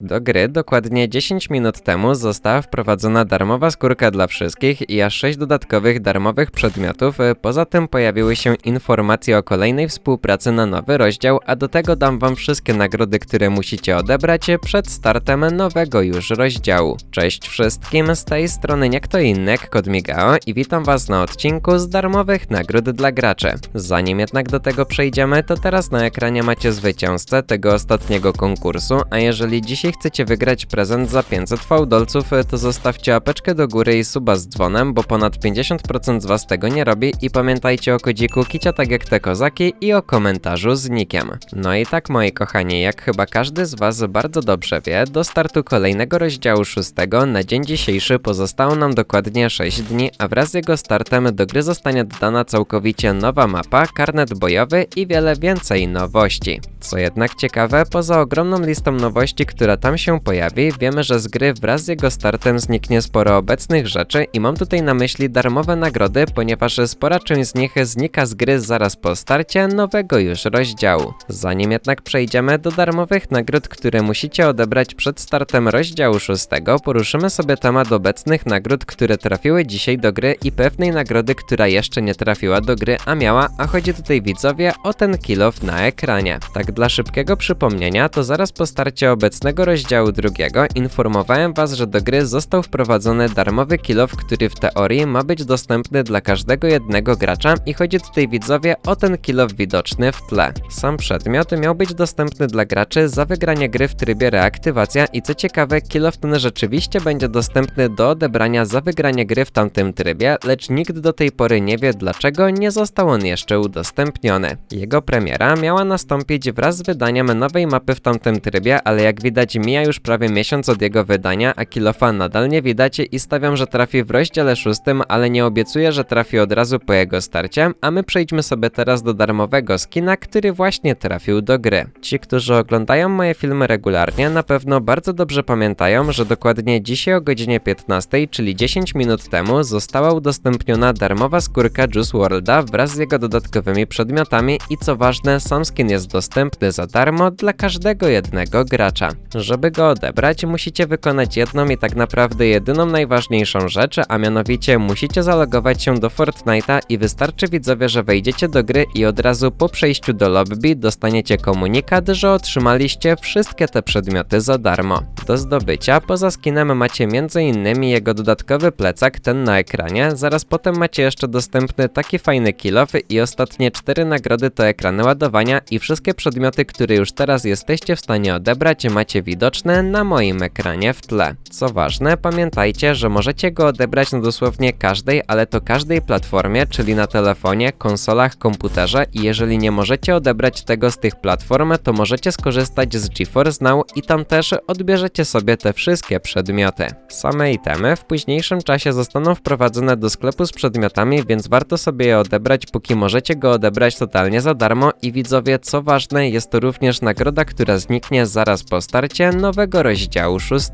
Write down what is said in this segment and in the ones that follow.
Do gry dokładnie 10 minut temu została wprowadzona darmowa skórka dla wszystkich i aż 6 dodatkowych darmowych przedmiotów. Poza tym pojawiły się informacje o kolejnej współpracy na nowy rozdział, a do tego dam wam wszystkie nagrody, które musicie odebrać przed startem nowego już rozdziału. Cześć wszystkim, z tej strony nie kto inny Kod Migao i witam was na odcinku z darmowych nagród dla graczy. Zanim jednak do tego przejdziemy, to teraz na ekranie macie zwycięzcę tego ostatniego konkursu, a jeżeli dzisiaj chcecie wygrać prezent za 500 fałdolców, to zostawcie apeczkę do góry i suba z dzwonem, bo ponad 50% z was tego nie robi i pamiętajcie o kodziku kicia tak jak te kozaki i o komentarzu z nikiem. No i tak moi kochani, jak chyba każdy z was bardzo dobrze wie, do startu kolejnego rozdziału 6 na dzień dzisiejszy pozostało nam dokładnie 6 dni, a wraz z jego startem do gry zostanie dodana całkowicie nowa mapa, karnet bojowy i wiele więcej nowości. Co jednak ciekawe, poza ogromną listą nowości, która tam się pojawi, wiemy, że z gry wraz z jego startem zniknie sporo obecnych rzeczy i mam tutaj na myśli darmowe nagrody, ponieważ spora część z nich znika z gry zaraz po starcie nowego już rozdziału. Zanim jednak przejdziemy do darmowych nagród, które musicie odebrać przed startem rozdziału 6, poruszymy sobie temat obecnych nagród, które trafiły dzisiaj do gry i pewnej nagrody, która jeszcze nie trafiła do gry, a miała, a chodzi tutaj widzowie o ten kill na ekranie. Tak dla szybkiego przypomnienia, to zaraz po starcie obecnego rozdziału drugiego informowałem was, że do gry został wprowadzony darmowy kill off, który w teorii ma być dostępny dla każdego jednego gracza i chodzi tutaj widzowie o ten kill off widoczny w tle. Sam przedmiot miał być dostępny dla graczy za wygranie gry w trybie reaktywacja i co ciekawe, kill off ten rzeczywiście będzie dostępny do odebrania za wygranie gry w tamtym trybie, lecz nikt do tej pory nie wie dlaczego nie został on jeszcze udostępniony. Jego premiera miała nastąpić wraz z wydaniem nowej mapy w tamtym trybie, ale jak widać mija już prawie miesiąc od jego wydania, a Kilofa nadal nie widać i stawiam, że trafi w rozdziale szóstym, ale nie obiecuję, że trafi od razu po jego starcie, a my przejdźmy sobie teraz do darmowego skina, który właśnie trafił do gry. Ci, którzy oglądają moje filmy regularnie, na pewno bardzo dobrze pamiętają, że dokładnie dzisiaj o godzinie 15, czyli 10 minut temu, została udostępniona darmowa skórka Juice Worlda wraz z jego dodatkowymi przedmiotami i co ważne, sam skin jest dostępny za darmo dla każdego jednego gracza. Żeby go odebrać, musicie wykonać jedną i tak naprawdę jedyną najważniejszą rzecz, a mianowicie musicie zalogować się do Fortnite'a i wystarczy widzowie, że wejdziecie do gry i od razu po przejściu do lobby dostaniecie komunikat, że otrzymaliście wszystkie te przedmioty za darmo. Do zdobycia poza skinem macie m.in. jego dodatkowy plecak, ten na ekranie, zaraz potem macie jeszcze dostępny taki fajny kill off i ostatnie cztery nagrody to ekrany ładowania i wszystkie przedmioty, które już teraz jesteście w stanie odebrać macie widoczne na moim ekranie w tle. Co ważne, pamiętajcie, że możecie go odebrać na dosłownie każdej, ale to każdej platformie, czyli na telefonie, konsolach, komputerze i jeżeli nie możecie odebrać tego z tych platform, to możecie skorzystać z GeForce Now i tam też odbierzecie sobie te wszystkie przedmioty. Same itemy w późniejszym czasie zostaną wprowadzone do sklepu z przedmiotami, więc warto sobie je odebrać, póki możecie go odebrać totalnie za darmo i widzowie, co ważne, jest to również nagroda, która zniknie zaraz po starcie nowego rozdziału 6.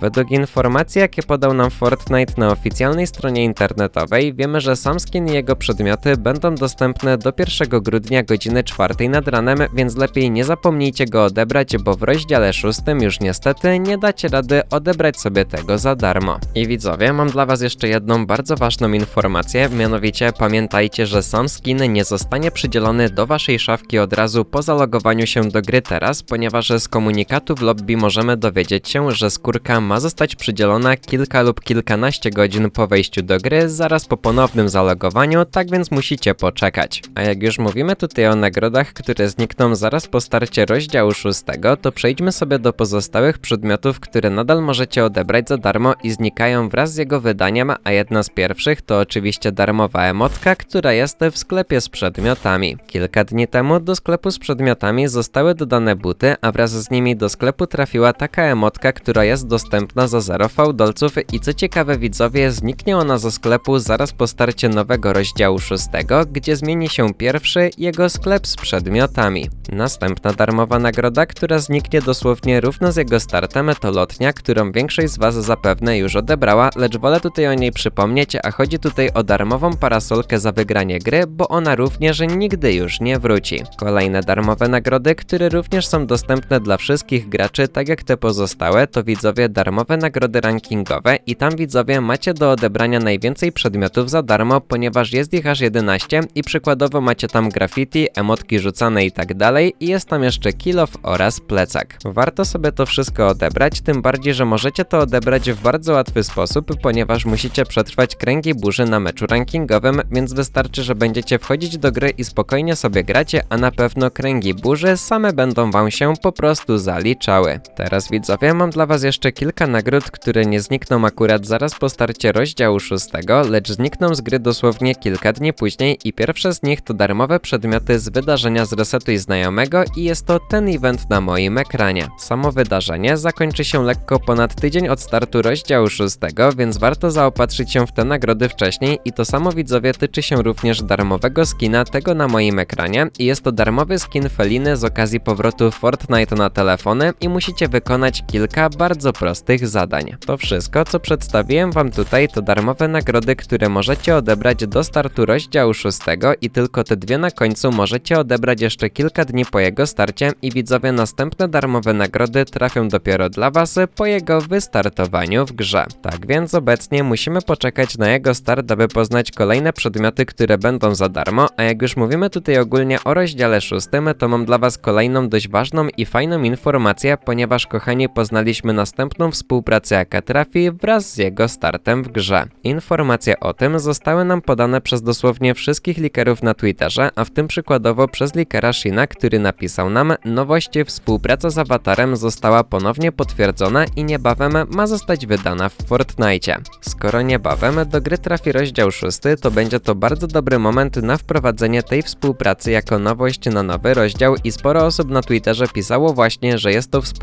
Według informacji, jakie podał nam Fortnite na oficjalnej stronie internetowej, wiemy, że sam skin i jego przedmioty będą dostępne do 1 grudnia godziny 4 nad ranem, więc lepiej nie zapomnijcie go odebrać, bo w rozdziale 6 już niestety nie dacie rady odebrać sobie tego za darmo. I widzowie, mam dla was jeszcze jedną bardzo ważną informację, mianowicie pamiętajcie, że sam skin nie zostanie przydzielony do waszej szafki od razu po zalogowaniu się do gry teraz, ponieważ z komunikatu w lobby możemy dowiedzieć się, że skórka ma zostać przydzielona kilka lub kilkanaście godzin po wejściu do gry, zaraz po ponownym zalogowaniu, tak więc musicie poczekać. A jak już mówimy tutaj o nagrodach, które znikną zaraz po starcie rozdziału 6, to przejdźmy sobie do pozostałych przedmiotów, które nadal możecie odebrać za darmo i znikają wraz z jego wydaniem, a jedna z pierwszych to oczywiście darmowa emotka, która jest w sklepie z przedmiotami. Kilka dni temu do sklepu z przedmiotami zostały dodane buty, a wraz z nimi do sklepu trafiła taka emotka, która jest dostępna za 0 fałdolców i co ciekawe widzowie, zniknie ona ze sklepu zaraz po starcie nowego rozdziału 6, gdzie zmieni się pierwszy jego sklep z przedmiotami. Następna darmowa nagroda, która zniknie dosłownie równo z jego startem to lotnia, którą większość z was zapewne już odebrała, lecz wolę tutaj o niej przypomnieć, a chodzi tutaj o darmową parasolkę za wygranie gry, bo ona również nigdy już nie wróci. Kolejne darmowe nagrody, które również są dostępne dla wszystkich graczy rzeczy, tak jak te pozostałe, to widzowie darmowe nagrody rankingowe i tam widzowie macie do odebrania najwięcej przedmiotów za darmo, ponieważ jest ich aż 11 i przykładowo macie tam graffiti, emotki rzucane i tak dalej i jest tam jeszcze kill off oraz plecak. Warto sobie to wszystko odebrać, tym bardziej, że możecie to odebrać w bardzo łatwy sposób, ponieważ musicie przetrwać kręgi burzy na meczu rankingowym, więc wystarczy, że będziecie wchodzić do gry i spokojnie sobie gracie, a na pewno kręgi burzy same będą wam się po prostu zaliczały. Teraz widzowie, mam dla was jeszcze kilka nagród, które nie znikną akurat zaraz po starcie rozdziału 6, lecz znikną z gry dosłownie kilka dni później i pierwsze z nich to darmowe przedmioty z wydarzenia z Resetuj Znajomego i jest to ten event na moim ekranie. Samo wydarzenie zakończy się lekko ponad tydzień od startu rozdziału 6, więc warto zaopatrzyć się w te nagrody wcześniej i to samo widzowie tyczy się również darmowego skina tego na moim ekranie i jest to darmowy skin Feliny z okazji powrotu Fortnite na telefony i musicie wykonać kilka bardzo prostych zadań. To wszystko, co przedstawiłem wam tutaj, to darmowe nagrody, które możecie odebrać do startu rozdziału 6 i tylko te dwie na końcu możecie odebrać jeszcze kilka dni po jego starcie i widzowie następne darmowe nagrody trafią dopiero dla was po jego wystartowaniu w grze. Tak więc obecnie musimy poczekać na jego start, aby poznać kolejne przedmioty, które będą za darmo, a jak już mówimy tutaj ogólnie o rozdziale 6, to mam dla was kolejną dość ważną i fajną informację, ponieważ kochani poznaliśmy następną współpracę jaka trafi wraz z jego startem w grze. Informacje o tym zostały nam podane przez dosłownie wszystkich likerów na Twitterze, a w tym przykładowo przez likera Shina, który napisał nam nowość współpraca z awatarem została ponownie potwierdzona i niebawem ma zostać wydana w Fortnite. Skoro niebawem do gry trafi rozdział 6, to będzie to bardzo dobry moment na wprowadzenie tej współpracy jako nowość na nowy rozdział i sporo osób na Twitterze pisało właśnie, że jest to współpraca,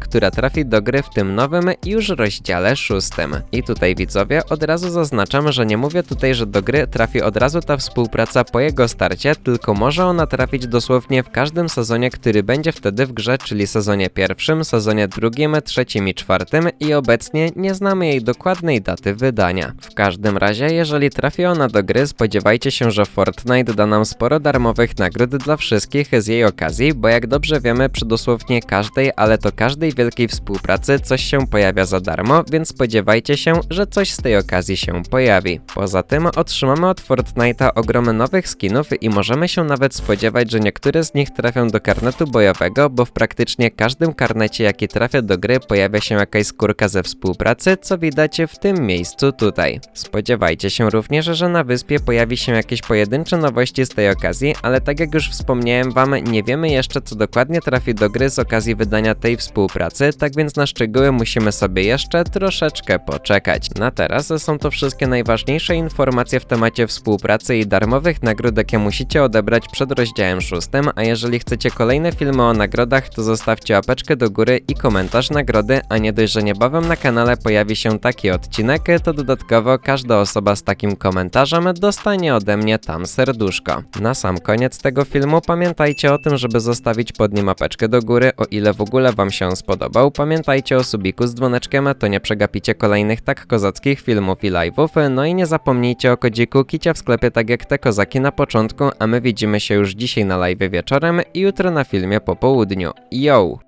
która trafi do gry w tym nowym już rozdziale 6. I tutaj widzowie od razu zaznaczam, że nie mówię tutaj, że do gry trafi od razu ta współpraca po jego starcie, tylko może ona trafić dosłownie w każdym sezonie, który będzie wtedy w grze, czyli sezonie pierwszym, sezonie drugim, trzecim i czwartym i obecnie nie znamy jej dokładnej daty wydania. W każdym razie, jeżeli trafi ona do gry, spodziewajcie się, że Fortnite da nam sporo darmowych nagród dla wszystkich z jej okazji, bo jak dobrze wiemy, przy dosłownie każdej, ale to każdej wielkiej współpracy coś się pojawia za darmo, więc spodziewajcie się, że coś z tej okazji się pojawi. Poza tym otrzymamy od Fortnite'a ogrom nowych skinów i możemy się nawet spodziewać, że niektóre z nich trafią do karnetu bojowego, bo w praktycznie każdym karnecie, jaki trafia do gry, pojawia się jakaś skórka ze współpracy, co widać w tym miejscu tutaj. Spodziewajcie się również, że na wyspie pojawi się jakieś pojedyncze nowości z tej okazji, ale tak jak już wspomniałem wam, nie wiemy jeszcze co dokładnie trafi do gry z okazji wydania tej współpracy, tak więc na szczegóły musimy sobie jeszcze troszeczkę poczekać. Na teraz są to wszystkie najważniejsze informacje w temacie współpracy i darmowych nagród, jakie musicie odebrać przed rozdziałem 6, a jeżeli chcecie kolejne filmy o nagrodach, to zostawcie łapeczkę do góry i komentarz nagrody, a nie dość, że niebawem na kanale pojawi się taki odcinek, to dodatkowo każda osoba z takim komentarzem dostanie ode mnie tam serduszko. Na sam koniec tego filmu pamiętajcie o tym, żeby zostawić pod nim łapeczkę do góry, o ile w ogóle wam się spodobał. Pamiętajcie o subiku z dzwoneczkiem, to nie przegapicie kolejnych tak kozackich filmów i live'ów. No i nie zapomnijcie o kodziku kicia w sklepie tak jak te kozaki na początku, a my widzimy się już dzisiaj na live wieczorem i jutro na filmie po południu. Yo!